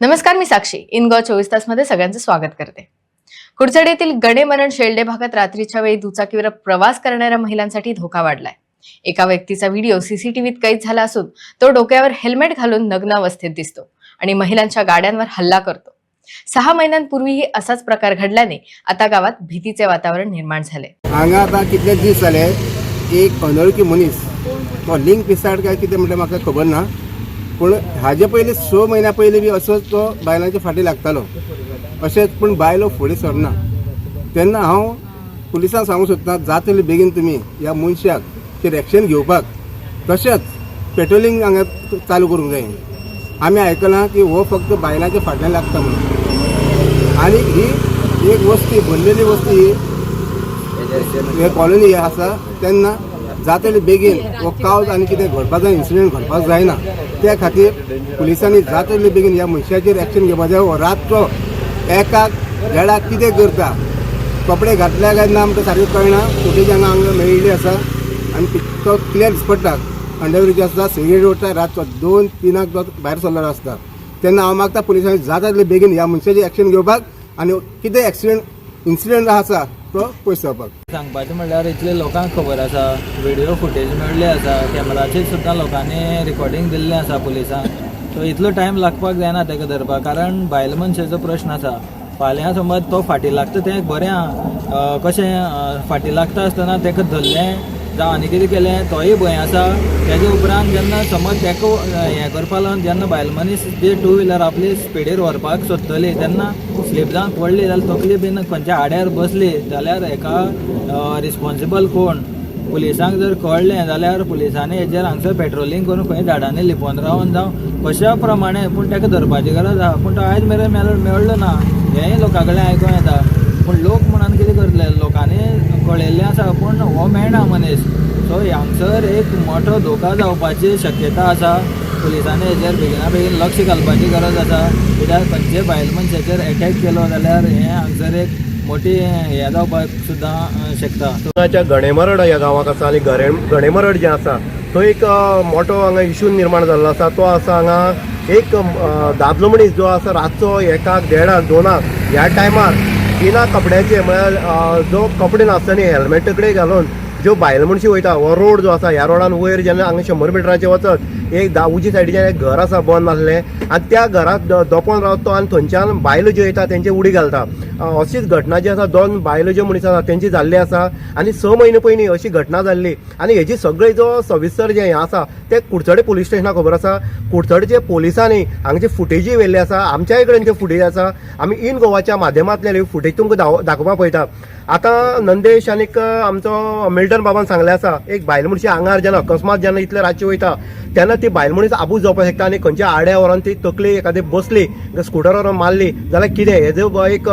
नमस्कार मी साक्षी. इनगॉ चोवीस तासमध्ये सगळ्यांचं स्वागत करते. कुडचड येथील गणेमरण शेल्डे भागात रात्रीच्या वेळी दुचाकीवर प्रवास करणाऱ्या महिलांसाठी धोका वाढलाय. एका व्यक्तीचा व्हिडिओ सीसीटीव्हीत कैद झाला असून तो डोक्यावर हेल्मेट घालून नग्न अवस्थेत दिसतो आणि महिलांच्या गाड्यांवर हल्ला करतो. सहा महिन्यांपूर्वीही असाच प्रकार घडल्याने आता गावात भीतीचे वातावरण निर्माण झाले हांगा आता कितले दीस जाले एक अनोळखी मनीस. तो लिंक पिसाड काय कितें म्हणटा म्हाका खबर ना. पूण हाजे पयलीं स म्हयन्या पयलीं बी असोच तो बायलांच्या फाटीं लागतालो. अशेंच पूण बायलो फुडें सरना. तेन्ना हांव पुलिसांक सांगूंक सोदतां जातले बेगीन तुमी ह्या मनशाक तेर एक्शन घेवपाक. तशेंच पेट्रोलिंग हांगा चालू करूंक जाय आमी आयकलां की हो फक्त बायलांच्या फाटल्यान लागता म्हणून. आनी ही एक वस्ती भरलेली वस्ती ही हे कॉलनी हे आसा तेन्ना जातले बेगीन हो कावज आनी कितें घडपाक जाय इन्सिडेंट घडपाक जायना. त्या खातीर पुलिसांनी जातले बेगीन ह्या मनशाचेर एक्शन घेवपाक जाय. हो रातचो एकाक देडाक कितें करता? कपडे घातल्या काय ना आमकां सारकें कळना. फुटेज हांगा हांगा मेळिल्ली आसा आनी तो क्लियर पडटा अंडरब्रीज आसता सिगरेट ओडटा रातचो दोन तिनाक तो भायर सरलेलो आसता. तेन्ना हांव मागता पुलिसांनी जाता तितले बेगीन ह्या मनशाचेर एक्शन घेवपाक आनी कितें एक्सिडेंट इन्सिडेंट आसा तुका पयस जावपाक सांगपाचें म्हणल्यार इतले लोकांक खबर आसा व्हिडिओ फुटेज मेळ्ळी आसा कॅमेराचेर सुद्दां लोकांनी रिकॉर्डिंग दिल्लें आसा पुलिसांक. सो इतलो टायम लागपाक जायना ताका धरपाक कारण बायल मनशाचो प्रश्न आसा. फाल्यां समज तो फाटीं लागता तें बरें आहा कशें फाटी फाटीं लागता आसतना ताका धरलें जावं आनी कितें केलें तोय भंय आसा तेजे उपरांत जेन्ना समज तेका हें करपा लागून जेन्ना बायल मनीस जे टू व्हिलर आपली स्पिडीर व्हरपाक सोदतली तेन्ना स्लीप जावन पडली जाल्यार तकली बीन खंयच्या आड्यार बसली जाल्यार हेका रिस्पॉन्सिबल कोण? पुलिसांक जर कळलें जाल्यार पुलिसांनी हेजेर हांगसर पेट्रोलिंग करून खंय झाडांनी लिपोवन रावन जावं कशा प्रमाणे पूण ताका धरपाची गरज आहा. पूण तो आयज मेरेन मेळ मेळ्ळो ना. हेंय लोकां कडेन आयकूं येता. पूण लोक म्हणून कितें करतले लोकांनी कळयल्लें आसा पूण हो मेळना मनीस. सो हांगसर एक मोठो धोका जावपाची शक्यता आसा. पुलिसांनी हेजेर बेगिना बेगीन लक्ष घालपाची गरज आसा. कित्याक खंयचे बायल मनशाचेर एटॅक केलो जाल्यार हें हांगसर एक मोठी हें जावपाक सुद्दां शकता. हांगाच्या गणेमरड ह्या गांवांत आसा आनी गणे गणेमरड जें आसा तो एक मोठो हांगा इशू निर्माण जाल्लो आसा. तो आसा हांगा एक दादलो मनीस जो आसा रातचो एकाक देडाक दोनाक ह्या टायमार बिना कपड्याचे म्हळ्यार जो कपडे नासतना हेल्मेट कडेन घालून ज्यो बायल मनशी वयता हो रोड जो आसा ह्या रोडान वयर जेन्ना हांगा शंबर मिटराचे वचत एक धा उजी सायडीच्यान एक घर आसा बंद आसलें आनी त्या घरांत दोपोन रावता तो आनी थंयच्यान बायलो ज्यो येता तेंचे उडी घालता अशीच घटना जी आसा दोन बायलो ज्यो मनीस आसा तेंची जाल्ली आसा आनी स म्हयने पयलीं अशी घटना जाल्ली आनी हेजी सगळी जो सविस्तर जें हें आसा तें कुडचडे पुलीस स्टेशनाक खबर आसा कुडचडचे पोलिसांनी हांगचे फुटेजी व्हेल्ले आसा आमच्याय कडेन ते फुटेज आसा आमी इन गोवाच्या माध्यमांतल्यान फुटेज तुमकां दाखोवपाक पळयता. आतां नंदेश आनीक आमचो मिल्टन बाबान सांगलें आसा एक बायल मनशी आंगार जेन्ना अकस्मात जेन्ना इतले रातचे वयता तेन्ना ती बायल मनीस आबूज जावपाक शकता आनी खंयच्या आड्या व्हरोन ती तकली एखादे बसली स्कुटरार व्हरोन मारली जाल्यार कितें? हेजो एक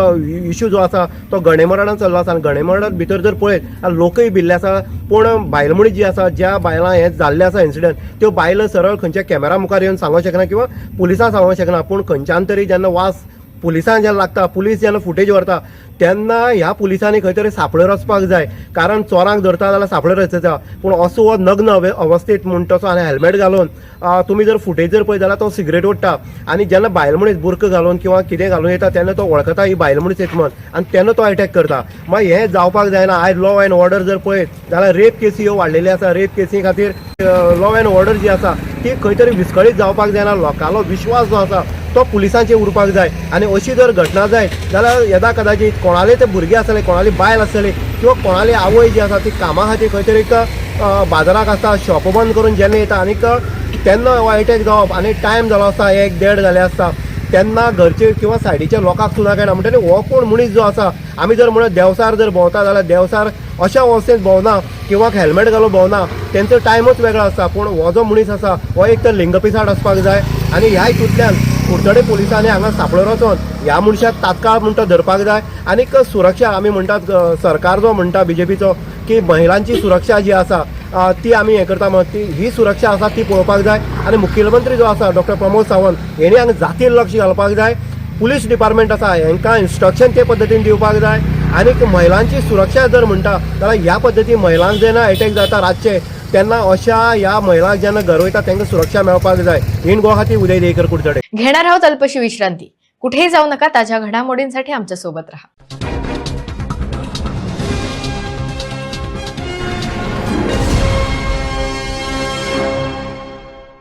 इश्यू जो आसा तो घडेमरणान चल्लो आसा आनी गणेमरणान भितर जर पळयत जाल्यार लोकय भिल्ले आसा पूण बायल मनीस जी आसा ज्या बायलां हें जाल्लें आसा इन्सिडंट त्यो बायलो सरळ खंयच्या कॅमेरा मुखार येवन सांगूंक शकना किंवा पुलिसांक सांगूंक शकना पूण खंयच्यान तरी जेन्ना वास पुलिसांक जेन्ना लागता पुलीस जेन्ना फुटेज व्हरता तेन्ना ह्या पुलिसांनी खंय तरी सापळेर वचपाक जाय. कारण चोरांक धरता जाल्यार सापळेर रचयता पूण असो हो नग्न अवस्थेत म्हूण तसो आनी हेल्मेट घालून तुमी जर फुटेज जर पळयत जाल्यार तो सिगरेट ओडटा. आनी जेन्ना बायल मनीस बुरक घालून किंवा कितें घालून येता तेन्ना तो वळखता ही बायल मनीस येत म्हण. आनी तेन्ना तो अटॅक करता. मागीर हें जावपाक जायना. आयज लॉ अँड ऑर्डर जर पळयत जाल्यार रेप केसी ह्यो वाडलेल्यो आसा. रेप केसी खातीर लॉ अँड ऑर्डर जी आसा ती खंय तरी विस्कळीत जावपाक जायना लोकांलो विश्वास जो आसा तो पुलिसांचेर उरपाक जाय. आनी अशी जर घटना जायत जाल्यार येदा कदाचित कोणाले ते भुरगे आसतले कोणाली बायल आसतली किंवा कोणाली आवय जी आसा ती कामा खातीर खंय तरी एक, बाजाराक आसता शॉप बंद करून जेन्ना येता आनीक तेन्ना हो अटॅक जावप आनी टायम जालो आसता एक देड जाले आसता. तेन्ना घरचे किंवा सायडीच्या लोकांक सुद्दां कळना म्हणटकीर हो कोण मनीस जो आसा आमी जर म्हणत देवसार जर भोंवता जाल्यार देवसार अशा अवस्थेंत भोंवना किंवा हेल्मेट घालून भोंवना तेंचो टायमूच वेगळो आसता पूण हो जो मनीस आसा हो एक तर लिंग पिसाड आसपाक जाय आनी ह्या हितूंतल्यान कुडचडे पुलिसांनी हांगा सापळो रचोन ह्या मनशाक तात्काळ म्हणटा धरपाक जाय. आनीक सुरक्षा आमी म्हणटात सरकार जो म्हणटा बीजेपीचो की महिलांची सुरक्षा जी आसा ती आमी हें करता म्हणून ती ही सुरक्षा आसा ती पळोवपाक जाय. आनी मुखेलमंत्री जो आसा डॉक्टर प्रमोद सावंत हेणी हांगा जातीर लक्ष घालपाक जाय. पुलीस डिपार्टमेंट आसा हांकां इन्स्ट्रक्शन ते पद्दतीन दिवपाक जाय. आनीक महिलांची सुरक्षा जर म्हणटा जाल्यार ह्या पद्दतीन महिलांक जेन्ना अटॅक जाता रातचे तेन्ना अशा ह्या महिलांक जेन्ना घर वयता तांकां सुरक्षा मेळपाक जाय. हीण गो खातीर उदय देकर कुडचडे. घेणार आहोत अल्पशी विश्रांती. कुठेही जाऊ नका ताज्या घडामोडींसाठी आमच्यासोबत राहा.